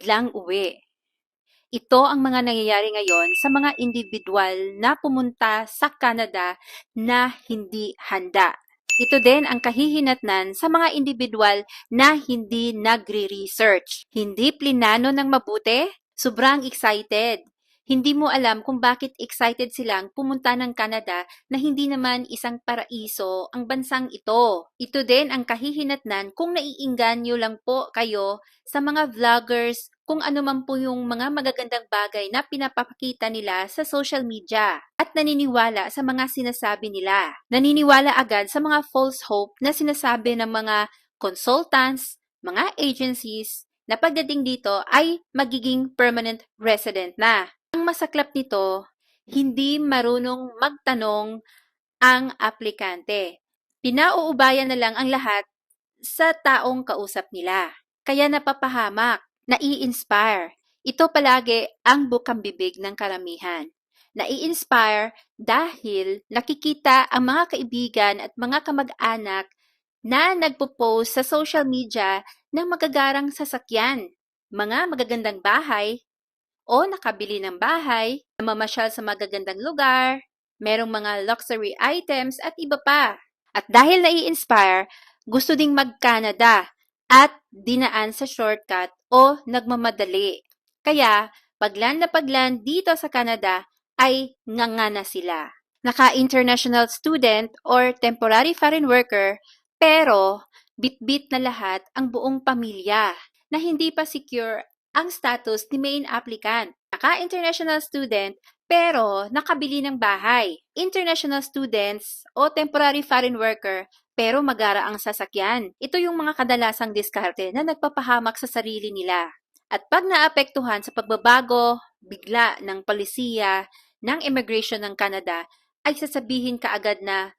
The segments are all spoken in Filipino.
biglang uwi. Ito ang mga nangyayari ngayon sa mga individual na pumunta sa Canada na hindi handa. Ito din ang kahihinatnan sa mga individual na hindi nagre-research. Hindi plinano ng mabuti, sobrang excited. Hindi mo alam kung bakit excited silang pumunta ng Canada na hindi naman isang paraiso ang bansang ito. Ito din ang kahihinatnan kung naiinganyo lang po kayo sa mga vloggers kung ano man po yung mga magagandang bagay na pinapakita nila sa social media at naniniwala sa mga sinasabi nila. Naniniwala agad sa mga false hope na sinasabi ng mga consultants, mga agencies, na pagdating dito ay magiging permanent resident na. Ang masaklap nito, hindi marunong magtanong ang aplikante. Pinauubayan na lang ang lahat sa taong kausap nila. Kaya napapahamak, nai-inspire. Ito palagi ang bukang bibig ng karamihan. Nai-inspire dahil nakikita ang mga kaibigan at mga kamag-anak na nagpo-post sa social media ng magagarang sasakyan, mga magagandang bahay, o nakabili ng bahay, namamasyal sa magagandang lugar, merong mga luxury items at iba pa. At dahil nai-inspire, gusto ding mag-Canada at dinaan sa shortcut o nagmamadali. Kaya, paglan na paglan dito sa Canada ay nganga na sila. Naka-international student or temporary foreign worker pero bit-bit na lahat ang buong pamilya na hindi pa secure ang status ni main applicant. Naka-international student pero nakabili ng bahay. International students o temporary foreign worker pero magara ang sasakyan. Ito yung mga kadalasang diskarte na nagpapahamak sa sarili nila. At pag naapektuhan sa pagbabago bigla ng palisiya ng immigration ng Canada, ay sasabihin kaagad na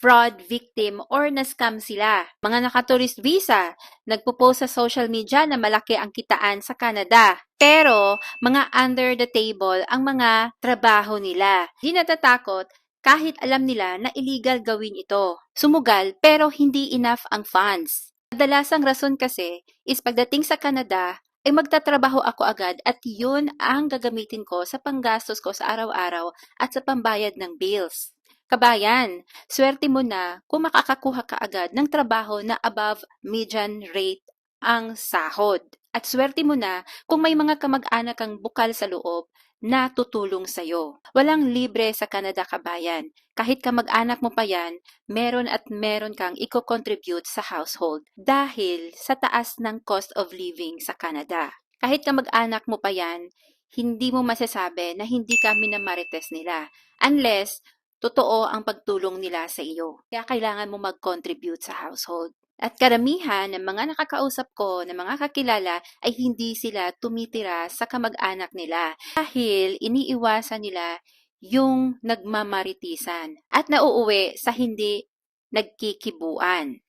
fraud victim or na-scam sila. Mga naka-tourist visa, nagpo-post sa social media na malaki ang kitaan sa Canada. Pero, mga under the table ang mga trabaho nila. Di natatakot kahit alam nila na illegal gawin ito. Sumugal pero hindi enough ang funds. Kadalasang rason kasi is pagdating sa Canada, ay magtatrabaho ako agad at yun ang gagamitin ko sa panggastos ko sa araw-araw at sa pambayad ng bills. Kabayan, swerte mo na kung makakakuha ka agad ng trabaho na above median rate ang sahod. At swerte mo na kung may mga kamag-anak kang bukal sa loob na tutulong sa'yo. Walang libre sa Canada kabayan. Kahit kamag-anak mo pa yan, meron at meron kang i-contribute sa household dahil sa taas ng cost of living sa Canada. Kahit kamag-anak mo pa yan, hindi mo masasabi na hindi ka minamarites nila unless totoo ang pagtulong nila sa iyo. Kaya kailangan mo mag-contribute sa household. At karamihan ng mga nakakausap ko ng mga kakilala ay hindi sila tumitira sa kamag-anak nila dahil iniiwasan nila yung nagmamaritisan at nauuwi sa hindi nagkikibuan.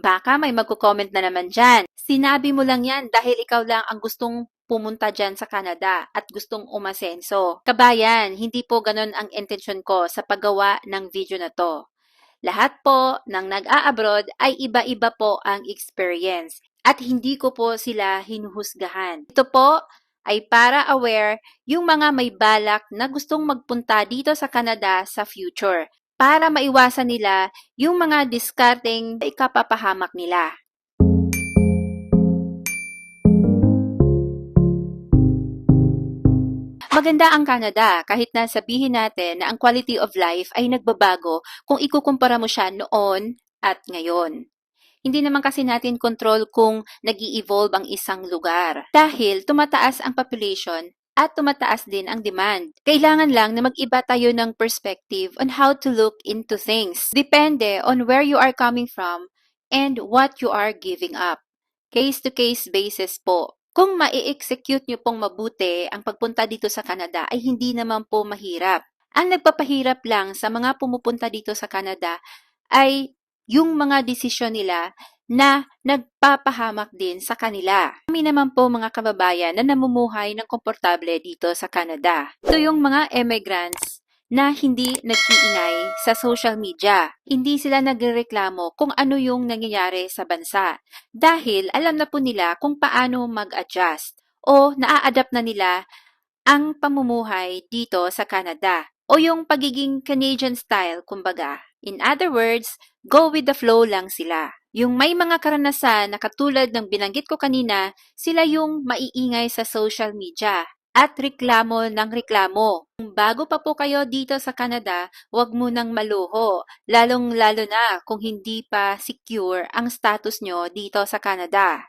Baka may magko-comment na naman dyan. Sinabi mo lang yan dahil ikaw lang ang gustong pumunta dyan sa Canada at gustong umasenso. Kabayan, hindi po ganun ang intensyon ko sa paggawa ng video na to. Lahat po ng nag-a-abroad ay iba-iba po ang experience at hindi ko po sila hinuhusgahan. Ito po ay para aware yung mga may balak na gustong magpunta dito sa Canada sa future para maiwasan nila yung mga discarding ikapapahamak nila. Maganda ang Canada kahit na sabihin natin na ang quality of life ay nagbabago kung ikukumpara mo siya noon at ngayon. Hindi naman kasi natin control kung nag evolve ang isang lugar dahil tumataas ang population at tumataas din ang demand. Kailangan lang na mag-iba tayo ng perspective on how to look into things. Depende on where you are coming from and what you are giving up. Case-to-case basis po. Kung mai-execute nyo pong mabuti ang pagpunta dito sa Canada ay hindi naman po mahirap. Ang nagpapahirap lang sa mga pumupunta dito sa Canada ay yung mga desisyon nila na nagpapahamak din sa kanila. Kami naman po mga kababayan na namumuhay ng komportable dito sa Canada. Ito yung mga immigrants na hindi nag-iingay sa social media. Hindi sila nagreklamo kung ano yung nangyayari sa bansa dahil alam na po nila kung paano mag-adjust o naa-adapt na nila ang pamumuhay dito sa Canada o yung pagiging Canadian style, kumbaga. In other words, go with the flow lang sila. Yung may mga karanasan na katulad ng binanggit ko kanina, sila yung maiingay sa social media at reklamo ng reklamo. Kung bago pa po kayo dito sa Canada, huwag munang maluho, lalong-lalo na kung hindi pa secure ang status nyo dito sa Canada.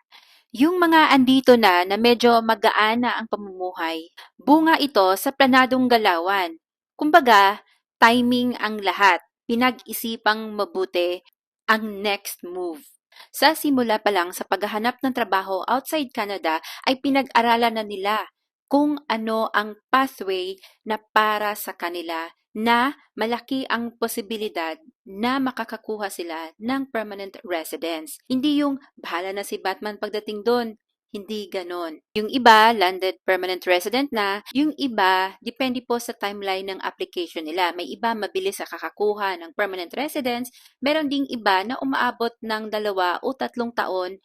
Yung mga andito na na medyo magaan na ang pamumuhay, bunga ito sa planadong galawan. Kumbaga, timing ang lahat. Pinag-isipang mabuti ang next move. Sa simula pa lang sa paghahanap ng trabaho outside Canada ay pinag-aralan na nila kung ano ang pathway na para sa kanila na malaki ang posibilidad na makakakuha sila ng permanent residence. Hindi yung bahala na si Batman pagdating doon. Hindi ganon. Yung iba, landed permanent resident na. Yung iba, depende po sa timeline ng application nila. May iba mabilis sa kakakuha ng permanent residence. Meron ding iba na umaabot ng dalawa o tatlong taon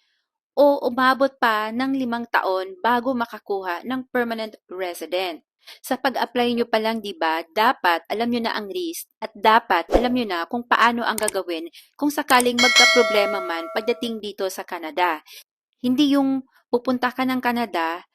o umabot pa ng limang taon bago makakuha ng permanent resident. Sa pag-apply nyo pa lang, di ba, dapat alam nyo na ang risk at dapat alam nyo na kung paano ang gagawin kung sakaling magka-problema man pagdating dito sa Canada. Hindi yung pupunta ka ng Canada,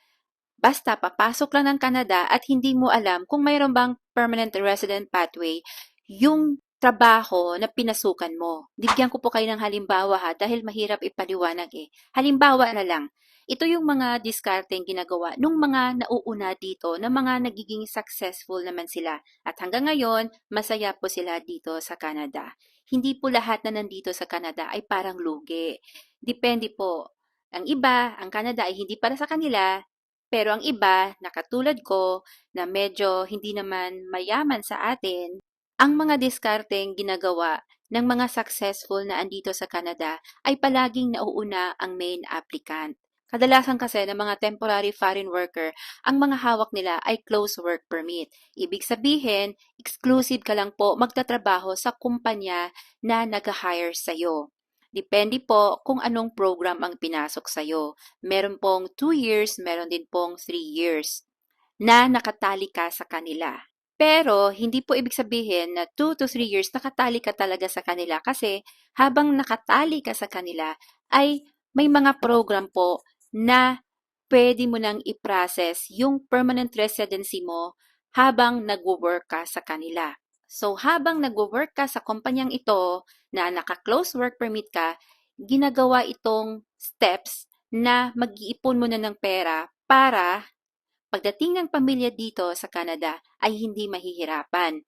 basta papasok lang ng Canada at hindi mo alam kung mayroon bang permanent resident pathway, yung trabaho na pinasukan mo. Bigyan ko po kayo ng halimbawa ha, dahil mahirap ipaliwanag eh. Halimbawa na lang, ito yung mga discarding ginagawa nung mga nauuna dito na mga nagiging successful naman sila. At hanggang ngayon, masaya po sila dito sa Canada. Hindi po lahat na nandito sa Canada ay parang lugi. Depende po. Ang iba, ang Canada ay hindi para sa kanila, pero ang iba, na katulad ko, na medyo hindi naman mayaman sa atin, ang mga diskarteng ginagawa ng mga successful na andito sa Canada ay palaging nauuna ang main applicant. Kadalasan kasi ng mga temporary foreign worker, ang mga hawak nila ay close work permit. Ibig sabihin, exclusive ka lang po magtatrabaho sa kumpanya na nag-hire sa'yo. Depende po kung anong program ang pinasok sa'yo. Meron pong 2 years, meron din pong 3 years na nakatali ka sa kanila. Pero hindi po ibig sabihin na 2 to 3 years nakatali ka talaga sa kanila kasi habang nakatali ka sa kanila ay may mga program po na pwede mo nang i-process yung permanent residency mo habang nagwo-work ka sa kanila. So habang nagwo-work ka sa kumpanyang ito na naka-close work permit ka, ginagawa itong steps na mag-iipon mo na ng pera para pagdating ng pamilya dito sa Canada ay hindi mahihirapan.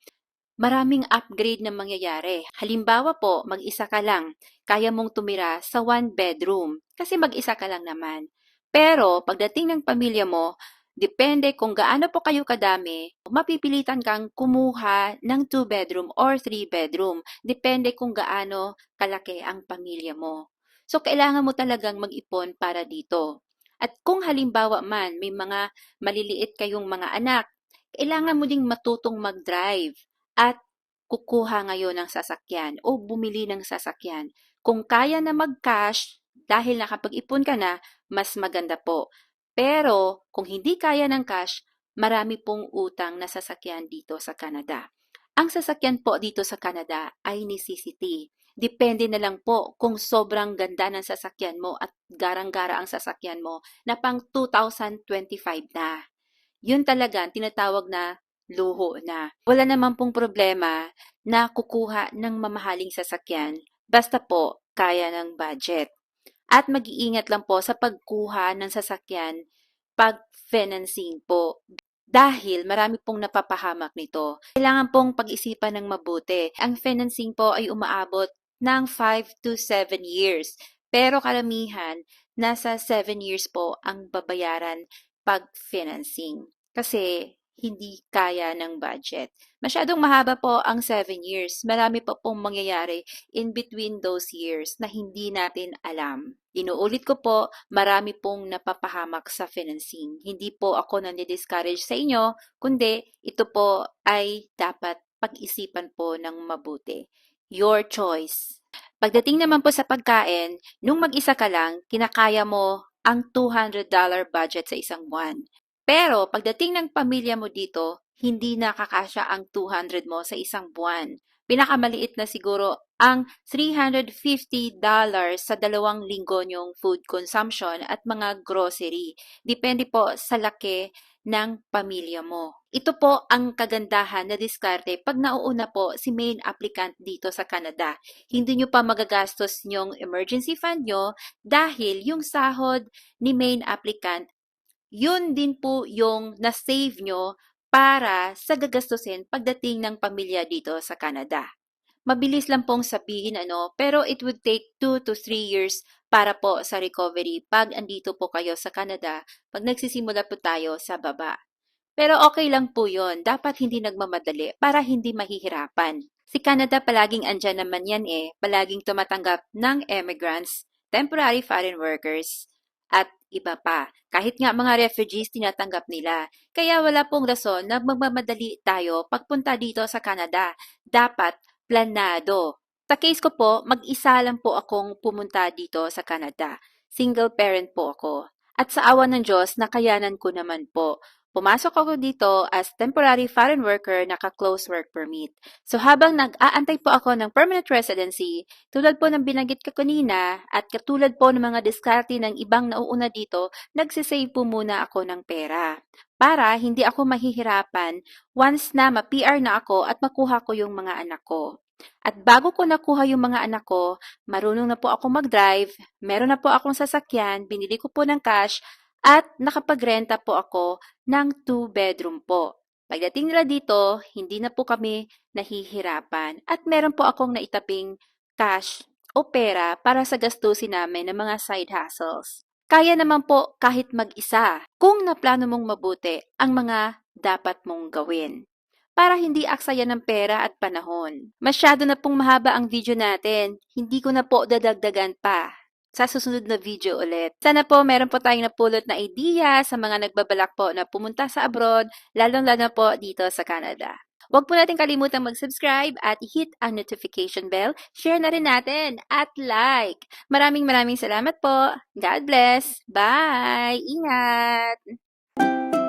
Maraming upgrade na mangyayari. Halimbawa po, mag-isa ka lang. Kaya mong tumira sa one bedroom kasi mag-isa ka lang naman. Pero pagdating ng pamilya mo, Depende kung gaano po kayo kadami, mapipilitan kang kumuha ng 2 bedroom or 3 bedroom. Depende kung gaano kalaki ang pamilya mo. So, kailangan mo talagang mag-ipon para dito. At kung halimbawa man may mga maliliit kayong mga anak, kailangan mo ding matutong mag-drive at kukuha ngayon ng sasakyan o bumili ng sasakyan. Kung kaya na mag-cash, dahil nakapag-ipon ka na, mas maganda po. Pero kung hindi kaya ng cash, marami pong utang na sasakyan dito sa Canada. Ang sasakyan po dito sa Canada ay necessity. Depende na lang po kung sobrang ganda ng sasakyan mo at garang-gara ang sasakyan mo na pang 2025 na. Yun talaga ang tinatawag na luho na. Wala naman pong problema na kukuha ng mamahaling sasakyan basta po kaya ng budget. At mag-iingat lang po sa pagkuha ng sasakyan pag financing po. Dahil marami pong napapahamak nito. Kailangan pong pag-isipan ng mabuti. Ang financing po ay umaabot ng 5 to 7 years. Pero karamihan, nasa 7 years po ang babayaran pag financing. Kasi hindi kaya ng budget. Masyadong mahaba po ang 7 years. Marami pa pong mangyayari in between those years na hindi natin alam. Inuulit ko po, marami pong napapahamak sa financing. Hindi po ako nandi-discourage sa inyo, kundi ito po ay dapat pag-isipan po ng mabuti. Your choice. Pagdating naman po sa pagkain, nung mag-isa ka lang, kinakaya mo ang $200 budget sa isang buwan. Pero pagdating ng pamilya mo dito, hindi nakakasya ang 200 mo sa isang buwan. Pinakamaliit na siguro ang $350 sa dalawang linggo niyong food consumption at mga grocery. Depende po sa laki ng pamilya mo. Ito po ang kagandahan na diskarte pag nauuna po si main applicant dito sa Canada. Hindi nyo pa magagastos yung emergency fund nyo dahil yung sahod ni main applicant, yun din po yung na-save nyo para sa gagastusin pagdating ng pamilya dito sa Canada. Mabilis lang pong sabihin ano, pero it would take 2 to 3 years para po sa recovery pag andito po kayo sa Canada, pag nagsisimula po tayo sa baba. Pero okay lang po yon, dapat hindi nagmamadali para hindi mahihirapan. Si Canada palaging andyan naman yan eh, palaging tumatanggap ng immigrants, temporary foreign workers, at iba pa. Kahit nga mga refugees tinatanggap nila. Kaya wala pong rason na magmamadali tayo pagpunta dito sa Canada. Dapat planado. Sa case ko po, mag-isa lang po akong pumunta dito sa Canada. Single parent po ako. At sa awa ng Diyos, nakayanan ko naman po. Pumasok ako dito as temporary foreign worker naka-close work permit. So habang nag-aantay po ako ng permanent residency, tulad po ng binanggit ko kanina at katulad po ng mga diskarte ng ibang nauuna dito, nagsisave po muna ako ng pera. Para hindi ako mahihirapan once na ma-PR na ako at makuha ko yung mga anak ko. At bago ko nakuha yung mga anak ko, marunong na po ako mag-drive, meron na po akong sasakyan, binili ko po ng cash, at nakapagrenta po ako ng two-bedroom po. Pagdating nila dito, hindi na po kami nahihirapan at meron po akong naitaping cash o pera para sa gastusin namin ng mga side hustles. Kaya naman po kahit mag-isa kung naplano mong mabuti ang mga dapat mong gawin para hindi aksaya ng pera at panahon. Masyado na pong mahaba ang video natin. Hindi ko na po dadagdagan pa sa susunod na video ulit. Sana po meron po tayong napulot na idea sa mga nagbabalak po na pumunta sa abroad, lalong-lalo po dito sa Canada. Huwag po natin kalimutan mag-subscribe at hit ang notification bell. Share na rin natin at like. Maraming maraming salamat po. God bless. Bye! Ingat!